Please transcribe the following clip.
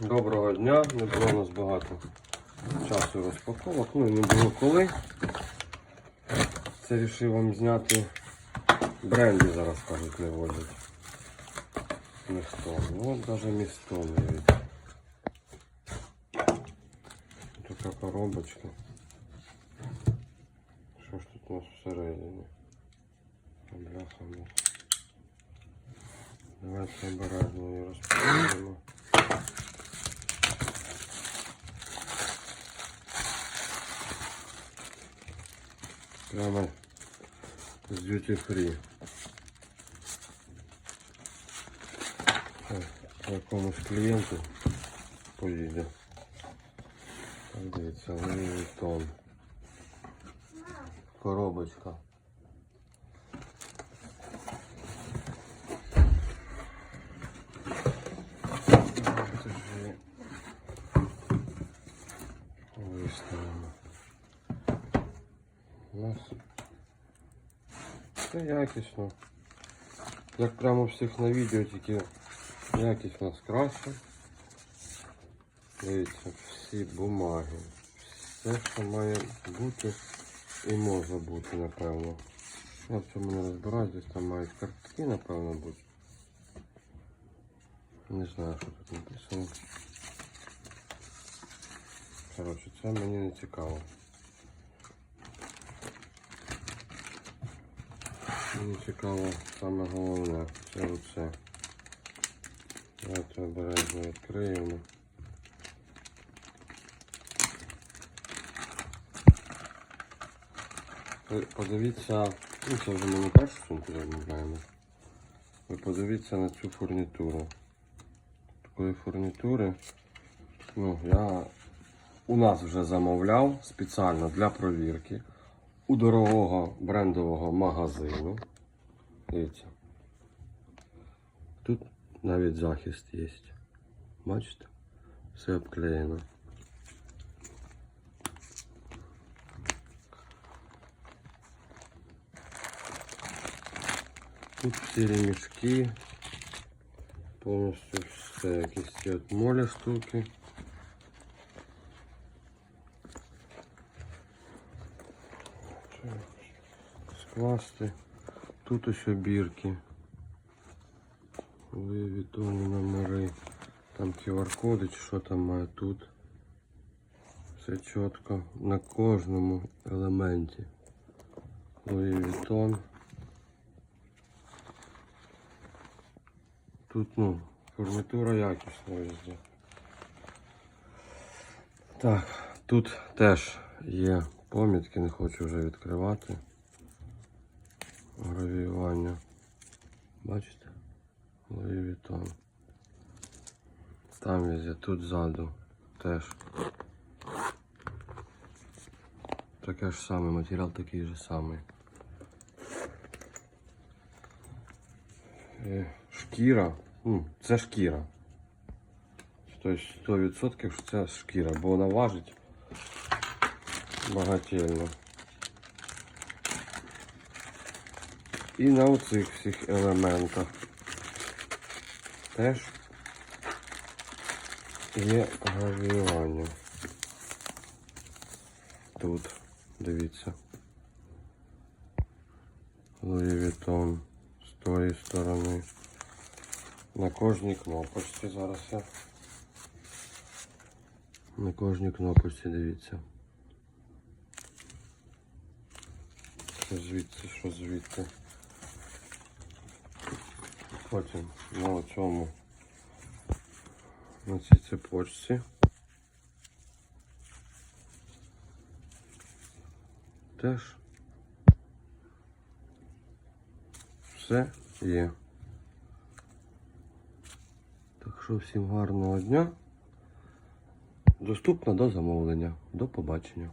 доброго дня. Не було у нас багато часу розпаковок, ну і не було коли. Це вирішив вам зняти бренди зараз кажуть не возять. Містон. Ну от навіть містон є. Така коробочка. Що ж тут у нас всередині? Бляха. Давайте обережно її розпакуємо. Прямо з duty free. Так, по якомусь клієнту поїде. Так, дивіться, Louis Vuitton. Коробочка. Нас це якісно. Як прямо всіх на відео, тільки якість у нас краще. Дивіться, всі бумаги. Все, що має бути і може бути, напевно. Я в цьому не розбираюсь, десь там мають картки, напевно, бути. Не знаю, що тут написано. Коротше, це мені не цікаво. Мені цікаво саме головне. Це оце. Давайте обережно відкриємо. Подивіться, ну це вже ми не першу сумку замовляємо. Ви подивіться на цю фурнітуру. Такої фурнітури, ну, я у нас вже замовляв спеціально для провірки у дорогого брендового магазину. Дивіться. Тут навіть захист є. Бачите? Все обклеєно. Тут всі ремішки. Повністю все. Якісь от молі штуки. Скласти. Тут ось бірки. Вивітоні номери. Там QR-коди чи що там має тут. Все чітко на кожному елементі. Louis Vuitton. Тут, ну, фурнітура якісна везде. Так, тут теж є помітки, не хочу вже відкривати. Гравіювання. Бачите? Louis Там везде, тут ззаду теж. Таке ж саме, матеріал такий же самий. Е, Шкіра. Це шкіра. Тобто 100% що це шкіра, бо вона важить багательно. І на оцих всіх елементах теж є гравіювання. Тут, дивіться. Louis з тої сторони. На кожній кнопочці зараз я. На кожній кнопочці дивіться. Що звідси, що звідти. Потім на цьому на цій цепочці. Теж все є. Так що всім гарного дня. Доступно до замовлення. До побачення.